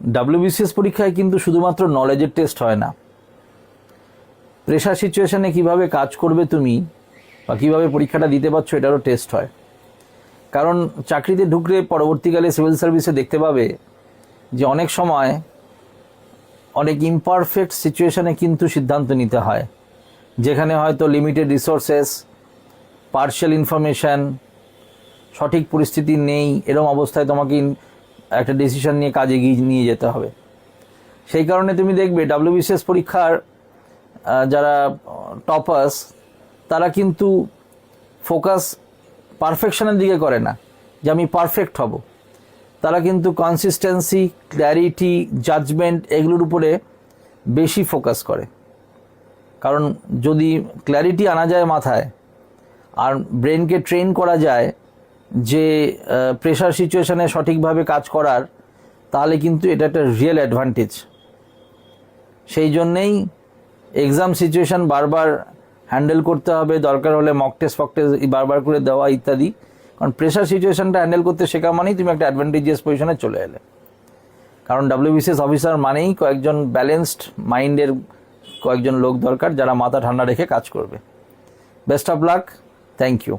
WBCS পরীক্ষায় কিন্তু শুধুমাত্র নলেজের টেস্ট হয় না। প্রেশার সিচুয়েশনে কীভাবে কাজ করবে তুমি বা কীভাবে পরীক্ষাটা দিতে পারছ এটারও টেস্ট হয়। কারণ চাকরিতে ঢুকলে পরবর্তীকালে সিভিল সার্ভিসে দেখতে পাবে যে অনেক সময় অনেক ইমপারফেক্ট সিচুয়েশানে কিন্তু সিদ্ধান্ত নিতে হয়। যেখানে হয়তো লিমিটেড রিসোর্সেস পার্শিয়াল ইনফরমেশন সঠিক পরিস্থিতি নেই, এরম অবস্থায় তোমাকে একটা ডিসিশন নিয়ে কাজে গিয়ে নিয়ে যেতে হবে। সেই কারণে তুমি দেখবে ডাব্লিউবিসিএস পরীক্ষার যারা টপার্স তারা কিন্তু ফোকাস পারফেকশনের দিকে করে না, যে আমি পারফেক্ট হব। তারা কিন্তু কনসিস্টেন্সি ক্ল্যারিটি জাজমেন্ট এগুলোর উপরে বেশি ফোকাস করে। কারণ যদি ক্ল্যারিটি আনা যায় মাথায়, আর ব্রেনকে ট্রেন করা যায় যে প্রেশার সিচুয়েশানে সঠিকভাবে কাজ করার, তাহলে কিন্তু এটা একটা রিয়েল অ্যাডভান্টেজ সেই জন্যেই এক্সাম সিচুয়েশন বারবার হ্যান্ডেল করতে হবে, দরকার হলে মক টেস্ট ফক টেস্ট বারবার করে দেওয়া ইত্যাদি। কারণ প্রেশার সিচুয়েশনটা হ্যান্ডেল করতে শেখা মানেই তুমি একটা অ্যাডভান্টেজিয়াস পজিশনে চলে এলে। কারণ ডাব্লিউবিসিএস অফিসার মানেই কয়েকজন ব্যালেন্সড মাইন্ডের কয়েকজন লোক দরকার যারা মাথা ঠান্ডা রেখে কাজ করবে। Best of luck thank you